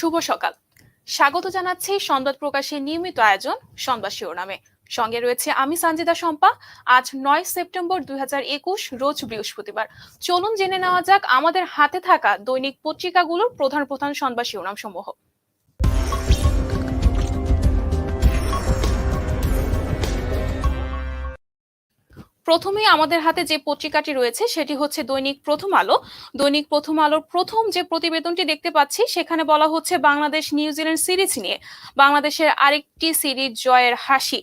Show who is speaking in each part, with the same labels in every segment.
Speaker 1: শুভ সকাল। স্বাগত জানাচ্ছি সংবাদ প্রকাশের নিয়মিত আয়োজন সংবাদ শিরোনামে। সঙ্গে রয়েছে আমি সঞ্জিতা শম্পা। আজ নয় সেপ্টেম্বর দুই হাজার একুশ, রোজ বৃহস্পতিবার। চলুন জেনে নেওয়া যাক আমাদের হাতে থাকা দৈনিক পত্রিকাগুলোর প্রধান প্রধান সংবাদ শিরোনাম সমূহ প্রথমেই আমাদের হাতে যে পত্রিকাটি রয়েছে, সেটি হচ্ছে দৈনিক প্রথম আলো। দৈনিক প্রথম আলোর প্রথম যে প্রতিবেদনটি দেখতে পাচ্ছি, সেখানে বলা হচ্ছে বাংলাদেশ নিউজিল্যান্ড সিরিজ নিয়ে। বাংলাদেশের আরেকটি সিরিজ, জয়ের হাসি।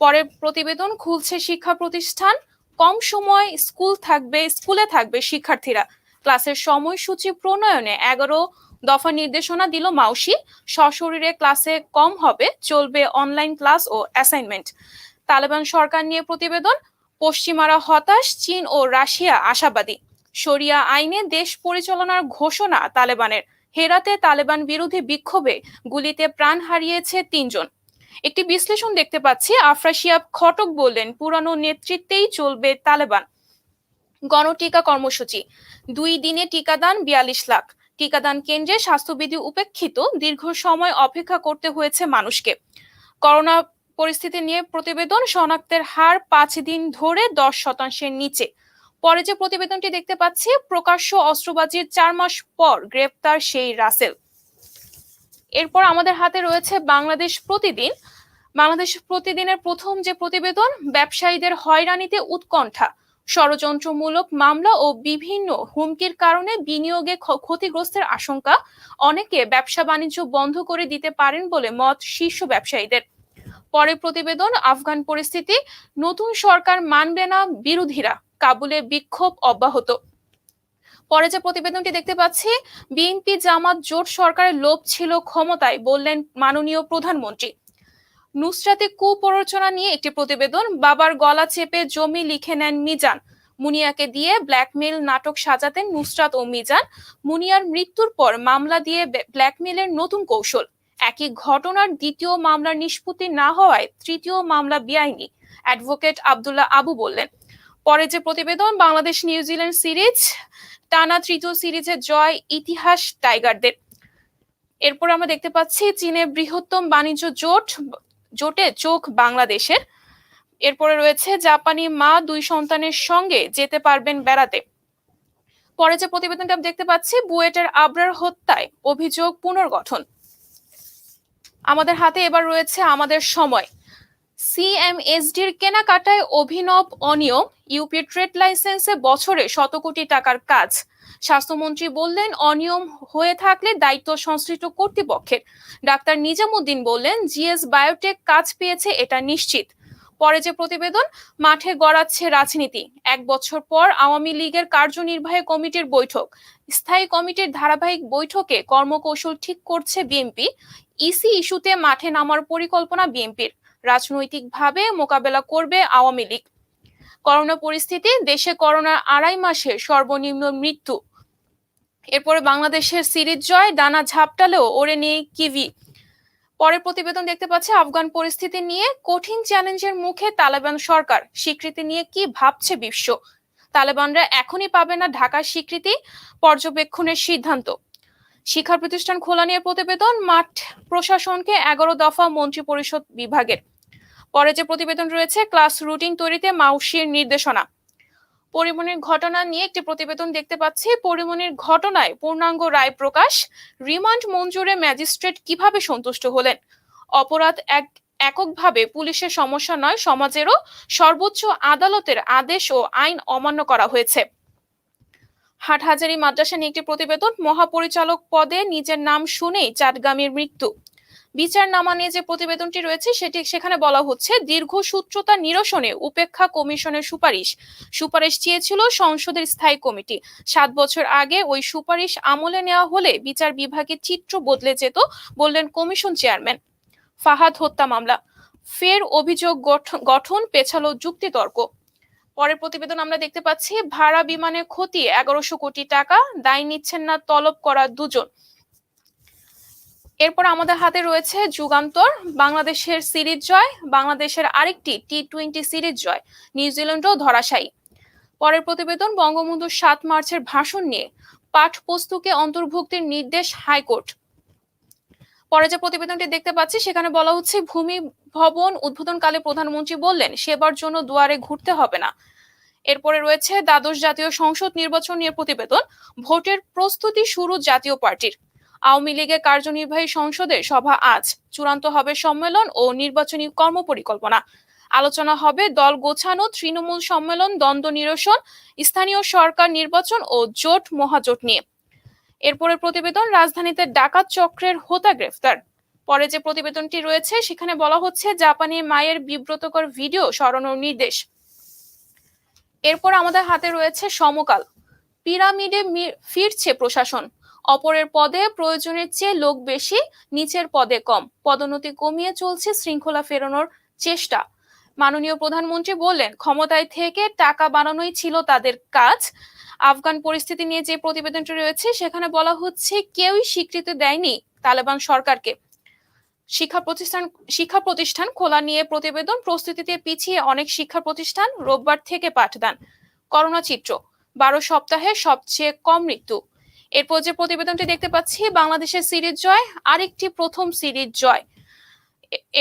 Speaker 1: পরের প্রতিবেদন, খুলছে শিক্ষা প্রতিষ্ঠান। কম সময় স্কুল থাকবে, স্কুলে থাকবে শিক্ষার্থীরা। ক্লাসের সময়সূচি প্রণয়নে এগারো দফা নির্দেশনা দিল মাউসি। সশরীরে ক্লাসে কম হবে, চলবে অনলাইন ক্লাস ও অ্যাসাইনমেন্ট তালেবান সরকার নিয়ে প্রতিবেদন। পশ্চিমারা হতাশ, চীন ও রাশিয়া আশাবাদী। শরিয়া আইনে দেশ পরিচালনার ঘোষণা তালেবানের। হেরাতে তালেবান বিরোধী বিক্ষোভে গুলিতে প্রাণ হারিয়েছে তিনজন। একটি বিশ্লেষণ দেখতে পাচ্ছি আফরাশিয়া খটক বললেন, পুরানো নেতৃত্বেই চলবে তালেবান। গণটিকা কর্মসূচি, দুই দিনে টিকাদান বিয়াল্লিশ লাখ। টিকাদান কেন্দ্রে স্বাস্থ্যবিধি উপেক্ষিত, দীর্ঘ সময় অপেক্ষা করতে হয়েছে মানুষকে। করোনা পরিস্থিতি নিয়ে প্রতিবেদন শনাক্তের হার পাঁচ দিন ধরে দশ শতাংশের নিচে। পরে যে প্রতিবেদনটি দেখতে পাচ্ছি, প্রকাশ্য অস্ত্রবাজির চার মাস পর গ্রেপ্তার সেই রাসেল। এরপর আমাদের হাতে রয়েছে বাংলাদেশ প্রতিদিন। বাংলাদেশ প্রতিদিনের প্রথম যে প্রতিবেদন, ব্যবসায়ীদের হয়রানিতে উৎকণ্ঠা, ষড়যন্ত্রমূলক মামলা ও বিভিন্ন হুমকির কারণে বিনিয়োগে ক্ষতিগ্রস্তের আশঙ্কা অনেকে ব্যবসা বাণিজ্য বন্ধ করে দিতে পারেন বলে মত শীর্ষ ব্যবসায়ীদের। পরে প্রতিবেদন, আফগান পরিস্থিতি, নতুন সরকার মানবে না বিরোধীরা, কাবুলে বিক্ষোভ অব্যাহত। পরে যে প্রতিবেদনটি দেখতে পাচ্ছি, বিএনপি জামাত জোট সরকারের লোভ ছিল ক্ষমতায় বললেন মাননীয় প্রধানমন্ত্রী। নুসরাতে কুপ্ররোচনা নিয়ে একটি প্রতিবেদন, বাবার গলা চেপে জমি লিখে নেন মিজান। মুনিয়াকে দিয়ে ব্ল্যাকমেল নাটক সাজাতেন নুসরাত ও মিজান। মুনিয়ার মৃত্যুর পর মামলা দিয়ে ব্ল্যাকমেলের নতুন কৌশল। একই ঘটনার দ্বিতীয় মামলার নিষ্পত্তি না হওয়ায় তৃতীয় মামলা বেআইনি, অ্যাডভোকেট আবদুল্লাহ আবু বললেন। পরে যে প্রতিবেদন বাংলাদেশ নিউজিল্যান্ড সিরিজ, টানা তৃতীয় সিরিজের জয় ইতিহাস টাইগারদের। এরপর আমরা দেখতে পাচ্ছি চীনের বৃহত্তম বাণিজ্য জোট, জোটে চোখ বাংলাদেশের। এরপরে রয়েছে জাপানি মা দুই সন্তানের সঙ্গে যেতে পারবেন বেড়াতে। পরে যে প্রতিবেদনটা দেখতে পাচ্ছি, বুয়েটের আবরার হত্যায় অভিযোগ পুনর্গঠন। আমাদের হাতে এবার রয়েছে আমাদের সময়। সিএমএসডির কেনাকাটায় অভিনব অনিয়ম ইউপি ট্রেড লাইসেন্সে বছরে শত কোটি টাকার কাজ। স্বাস্থ্যমন্ত্রী বললেন, অনিয়ম হয়ে থাকলে দায়িত্ব সংশ্লিষ্ট কর্তৃপক্ষের। ডাক্তার নিজামুদ্দিন বললেন জিএস বায়োটেক কাজ পেয়েছে, এটা নিশ্চিত। পরে যে প্রতিবেদন, মাঠে গড়াচ্ছে রাজনীতি। এক বছর পর আওয়ামী লীগের কার্যনির্বাহী কমিটির বৈঠক। স্থায়ী কমিটির ধারাবাহিক বৈঠকে কর্মকৌশল ঠিক করছে বিএনপি। ইসি ইস্যুতে মাঠে নামার পরিকল্পনা বিএনপির। রাজনৈতিকভাবে মোকাবেলা করবে আওয়ামী লীগ। করোনা পরিস্থিতি, দেশে করোনার আড়াই মাসে সর্বনিম্ন মৃত্যু। এরপরে বাংলাদেশের সিরিজ জয়, ডানা ঝাপটালেও ওরে নিয়ে কিভি। পরের প্রতিবেদন দেখতে পাচ্ছে, আফগান পরিস্থিতি নিয়ে কঠিন চ্যালেঞ্জের মুখে তালেবান সরকার। স্বীকৃতি নিয়ে কি ভাবছে বিশ্ব? তালেবানরা এখনই পাবে না ঢাকার স্বীকৃতি? পর্যবেক্ষণের সিদ্ধান্ত। শিক্ষা প্রতিষ্ঠান খোলা নিয়ে প্রতিবেদন, মাঠ প্রশাসনকে এগারো দফা মন্ত্রী পরিষদ বিভাগের। পরে যে প্রতিবেদন রয়েছে, ক্লাস রুটিন তৈরিতে মাউসির নির্দেশনা। পরিমণির ঘটনা নিয়ে একটি প্রতিবেদন দেখতে পাচ্ছি। পরিমণির ঘটনায় পূর্ণাঙ্গ রায় প্রকাশ। রিমান্ড মঞ্জুরে ম্যাজিস্ট্রেট কীভাবে সন্তুষ্ট হলেন? অপরাধ এক এককভাবে পুলিশের সমস্যা নয়, সমাজেরও সর্বোচ্চ আদালতের আদেশ ও আইন অমান্য করা হয়েছে। হাটহাজারি মাদ্রাসা নিয়ে একটি প্রতিবেদন মহাপরিচালক পদে নিজের নাম শুনেই চাটগামীর মৃত্যু। বিচার নামা নিয়ে যে প্রতিবেদনটি রয়েছে, সেটি সেখানে বলা হচ্ছে, দীর্ঘ সূত্রতা নিরসনে উপেক্ষা কমিশনের সুপারিশ। সুপারিশ চেয়েছিল সংসদের স্থায়ী কমিটি। সাত বছর আগে ওই সুপারিশ আমলে নেওয়া হলে বিচার বিভাগের চিত্র বদলে যেত, বললেন কমিশন চেয়ারম্যান। ফাহাদ হত্যা মামলা। ফের অভিযোগ গঠন, পেছালো যুক্তিতর্ক। পরের প্রতিবেদন আমরা দেখতে পাচ্ছি, ভাড়া বিমানে ক্ষতি, এগারোশো কোটি টাকা, দায় নিচ্ছেন না তলব করা দুজন। এরপর আমাদের হাতে রয়েছে যুগান্তর, বাংলাদেশের সিরিজ জয়, বাংলাদেশের আরেকটি টি টোয়েন্টি সিরিজ জয়, নিউজিল্যান্ডও ধরাশায়ী। পরের প্রতিবেদন বঙ্গবন্ধুর সাত মার্চের ভাষণ নিয়ে পাঠ পাঠ্যপুস্তকে অন্তর্ভুক্তির নির্দেশ হাইকোর্ট। পরে যে প্রতিবেদনটি দেখতে পাচ্ছি, সেখানে বলা হচ্ছে ভূমি ভবন উদ্বোধনকালে প্রধানমন্ত্রী বললেন, সেবার জন্য দুয়ারে ঘুরতে হবে না। এরপরে রয়েছে দ্বাদশ জাতীয় সংসদ নির্বাচন নিয়ে প্রতিবেদন। ভোটের প্রস্তুতি শুরু জাতীয় পার্টির। আওয়ামী লীগের কার্যনির্বাহী সংসদে সভা আজ। চূড়ান্ত হবে সম্মেলন ও নির্বাচনী কর্মপরিকল্পনা। আলোচনা হবে দল গোছানো, তৃণমূল সম্মেলন, দ্বন্দ্ব নিরসন, স্থানীয় সরকার নির্বাচন ও জোট মহাজোট নিয়ে। এরপরের প্রতিবেদন, রাজধানীতে ডাকাত চক্রের হোতা গ্রেফতার। পরে যে প্রতিবেদনটি রয়েছে, সেখানে বলা হচ্ছে জাপানি মায়ের বিব্রতকর ভিডিও সরানোর নির্দেশ। এরপর আমাদের হাতে রয়েছে সমকাল। পিরামিডে ফিরছে প্রশাসন। অপরের পদে প্রয়োজনের চেয়ে লোক বেশি, নিচের পদে কম। পদোন্নতি কমিয়ে চলছে শৃঙ্খলা ফেরানোর চেষ্টা। মাননীয় প্রধানমন্ত্রী বললেন, ক্ষমতায় থেকে টাকা বানানোই ছিল তাদের কাজ। আফগান পরিস্থিতি নিয়ে যে প্রতিবেদনটি রয়েছে, সেখানে বলা হচ্ছে কেউই স্বীকৃতি দেয়নি তালেবান সরকারকে। শিক্ষা প্রতিষ্ঠান শিক্ষা প্রতিষ্ঠান খোলা নিয়ে প্রতিবেদন প্রস্তুতিতে পিছিয়ে অনেক শিক্ষা প্রতিষ্ঠান রোববার থেকে পাঠদান। করোনা চিত্র, বারো সপ্তাহে সবচেয়ে কম মৃত্যু। এরপর যে প্রতিবেদনটি দেখতে পাচ্ছি, বাংলাদেশের সিরিজ জয়, আরেকটি প্রথম সিরিজ জয়।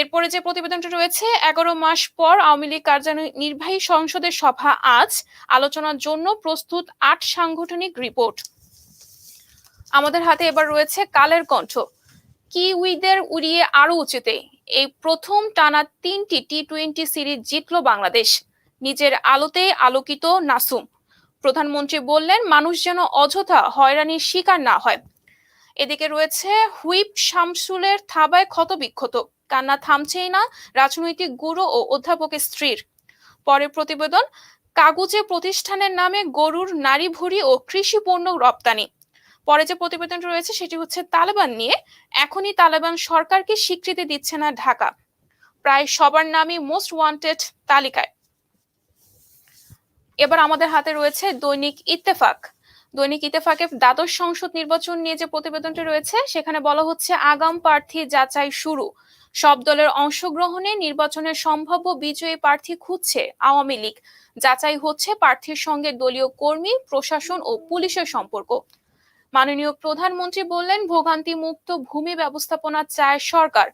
Speaker 1: এরপরে যে প্রতিবেদনটি রয়েছে, এগারো মাস পর আওয়ামী লীগ কার্যনির্বাহী সংসদের সভা আজ। আলোচনার জন্য প্রস্তুত আট সাংগঠনিক রিপোর্ট। আমাদের হাতে এবার রয়েছে কালের কণ্ঠ। কিউইদের উড়িয়ে আরও উঁচুতে এই প্রথম টানা তিনটি টি টোয়েন্টি সিরিজ জিতল বাংলাদেশ। নিজের আলোতে আলোকিত নাসুম। প্রধানমন্ত্রী বললেন, মানুষ যেন অযথা হয়রানির শিকার না হয়। এদিকে রয়েছে হুইপ শামসুলের থাবায় ক্ষতবিক্ষত। কান্না থামছেই না রাজনৈতিক গুরু ও অধ্যাপকের স্ত্রীর। পরে প্রতিবেদন, কাগুজে প্রতিষ্ঠানের নামে গরুর নারী ভুড়ি ও কৃষি পণ্য রপ্তানি। পরে যে প্রতিবেদন রয়েছে সেটি হচ্ছে তালেবান নিয়ে। এখনই তালেবান সরকারকে স্বীকৃতি দিচ্ছে না ঢাকা। প্রায় সবার নামই মোস্ট ওয়ান্টেড তালিকায়। এবার আমাদের হাতে রয়েছে দৈনিক ইত্তেফাক। দৈনিক ইত্তেফাকের দ্বাদশ সংসদ নির্বাচন নিয়ে যে প্রতিবেদনটি রয়েছে, সেখানে বলা হচ্ছে আগাম প্রার্থী যাচাই শুরু। সব দলের অংশগ্রহণে নির্বাচনের সম্ভাব্য বিজয়ী প্রার্থী খুঁজছে আওয়ামী লীগ। যাচাই হচ্ছে প্রার্থীর সঙ্গে দলীয় কর্মী, প্রশাসন ও পুলিশের সম্পর্ক। মাননীয় প্রধানমন্ত্রী বললেন, ভোগান্তি মুক্ত ভূমি ব্যবস্থাপনা চায় সরকার।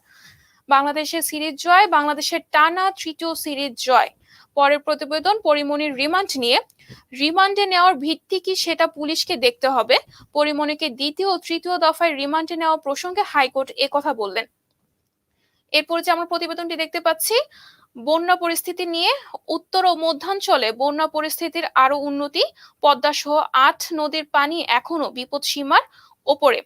Speaker 1: বাংলাদেশের সিরিজ জয়, বাংলাদেশের টানা তৃতীয় সিরিজ জয়। পরের প্রতিবেদন পরিমণির রিমান্ড নিয়ে। রিমান্ডে নেওয়ার ভিত্তি কি সেটা পুলিশকে দেখতে হবে। পরিমণিকে দ্বিতীয় ও তৃতীয় দফায় রিমান্ডে নেওয়া প্রসঙ্গে হাইকোর্ট একথা বললেন। এরপর যে আমরা প্রতিবেদনটি দেখতে পাচ্ছি বন্যা পরিস্থিতি নিয়ে উত্তর ও মধ্যাঞ্চলে বন্যা পরিস্থিতির আরও উন্নতি পদ্মা সহ আট নদীর পানি এখনও বিপদ সীমার ওপরে।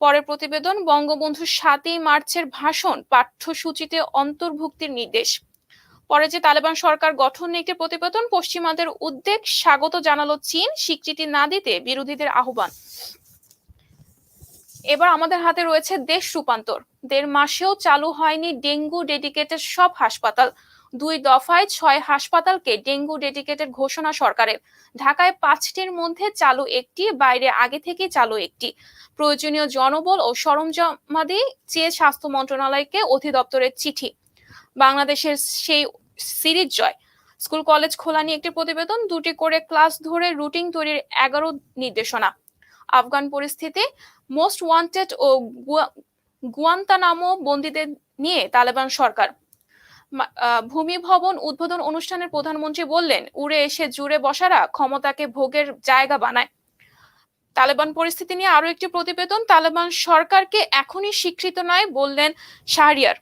Speaker 1: পরের প্রতিবেদন, বঙ্গবন্ধু সাতই মার্চের ভাষণ পাঠ্যসূচিতে অন্তর্ভুক্তির নির্দেশ। পরে যে তালেবান সরকার গঠন একটি প্রতিবেদন, পশ্চিমাদের উদ্বেগ, স্বাগত জানালো চীন, স্বীকৃতি না দিতে বিরোধীদের আহ্বান। এবার আমাদের হাতে রয়েছে দেশ রূপান্তর। দেড় মাসেও চালু হয়নি ডেঙ্গু ডেডিকেটেড সব হাসপাতাল। দুই দফায় ছয় হাসপাতালকে ডেঙ্গু ডেডিকেটেড ঘোষণা সরকারের। ঢাকায় পাঁচটির মধ্যে চালু একটি, বাইরে আগে থেকে চালু একটি। প্রয়োজনীয় জনবল ও সরঞ্জামাদি চেয়ে স্বাস্থ্য মন্ত্রণালয়কে অধিদপ্তরের চিঠি। বাংলাদেশের সেই সিরিজ জয়। স্কুল, কলেজ খোলা নিয়ে একটি প্রতিবেদন, দুটি করে ক্লাস ধরে রুটিন তৈরির এগারো নির্দেশনা। আফগান পরিস্থিতি, মোস্ট ওয়ান্টেড ও গুয়ান্তানামো বন্দীদের নিয়ে তালেবান সরকার। ভূমি ভবন উদ্বোধন অনুষ্ঠানের প্রধানমন্ত্রী বললেন, উড়ে এসে জুড়ে বসারা ক্ষমতাকে ভোগের জায়গা বানায়। তালেবান পরিস্থিতি নিয়ে আরও একটি প্রতিবেদন তালেবান সরকারকে এখনই স্বীকৃত নয় বললেন শাহরিয়ার।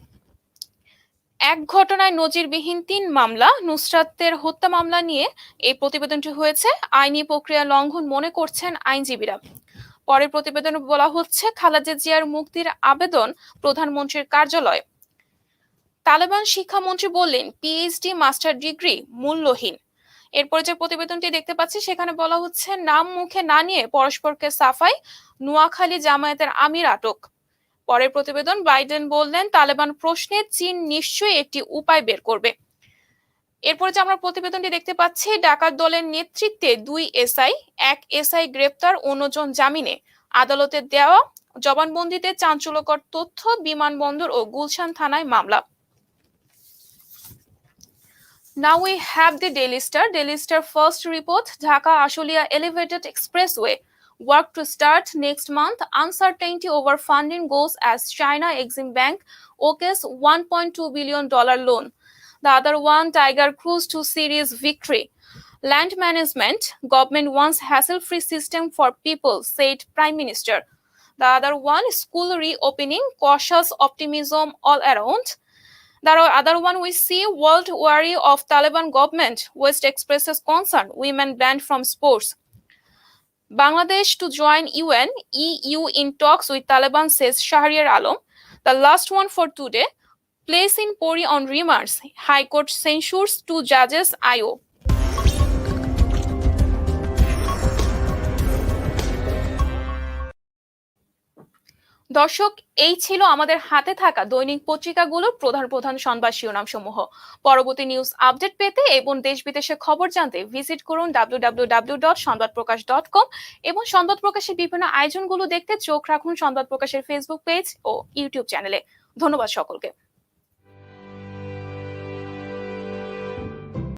Speaker 1: এক ঘটনায় নজিরবিহীন তিন মামলা, নুসরাতের হত্যা মামলা নিয়ে এই প্রতিবেদনটি হয়েছে। আইনি প্রক্রিয়া লঙ্ঘন মনে করছেন আইনজীবীরা। পরের প্রতিবেদনে বলা হচ্ছে, খালেদা জিয়ার মুক্তির আবেদন প্রধানমন্ত্রীর কার্যালয়। তালেবান শিক্ষামন্ত্রী বললেন পিএইচডি মাস্টার ডিগ্রি মূল্যহীন। এরপরে যে প্রতিবেদনটি দেখতে পাচ্ছি, সেখানে বলা হচ্ছে, নাম মুখে না নিয়ে পরস্পরকে সাফাই, নোয়াখালী জামায়াতের আমির আটক। পরের প্রতিবেদন, বাইডেন বললেন, তালেবান প্রশ্নে চীন নিশ্চয়ই একটি উপায় বের করবে। এরপরে যে আমরা প্রতিবেদনটি দেখতে পাচ্ছি ডাকাত দলের নেতৃত্বে দুই এসআই এক এসআই গ্রেপ্তার অন্যজন জামিনে আদালতে দেওয়া জবানবন্দিতে চাঞ্চল্যকর তথ্য বিমানবন্দর ও গুলশান থানায় মামলা Now we have the Daily Star. Daily Star first report Dhaka Ashulia Elevated Expressway work to start next month. Uncertainty over funding goes as China Exim Bank OK's $1.2 billion loan. The other one, Tiger Cruise 2 Series victory. Land management, government wants hassle-free system for people, said Prime Minister. The other one, school reopening, cautious optimism all around. The other one, we see world worry of Taliban government. West expresses concern, women banned from sports. Bangladesh to join UN, EU in talks with Taliban, says Shahriar Alam. The last one for today, place in Pori on remarks. High Court censures two judges IO. দর্শক, এই ছিল আমাদের হাতে থাকা দৈনিক পত্রিকাগুলোর প্রধান প্রধান সংবাদ শিরোনাম সমূহ পরবর্তী নিউজ আপডেট পেতে এবং দেশ বিদেশে খবর জানতে ভিজিট করুন W dot Prakash dot com এবং সংবাদ প্রকাশের বিভিন্ন আয়োজনগুলো দেখতে চোখ রাখুন সংবাদ প্রকাশের ফেসবুক পেজ ও ইউটিউব চ্যানেলে ধন্যবাদ সকলকে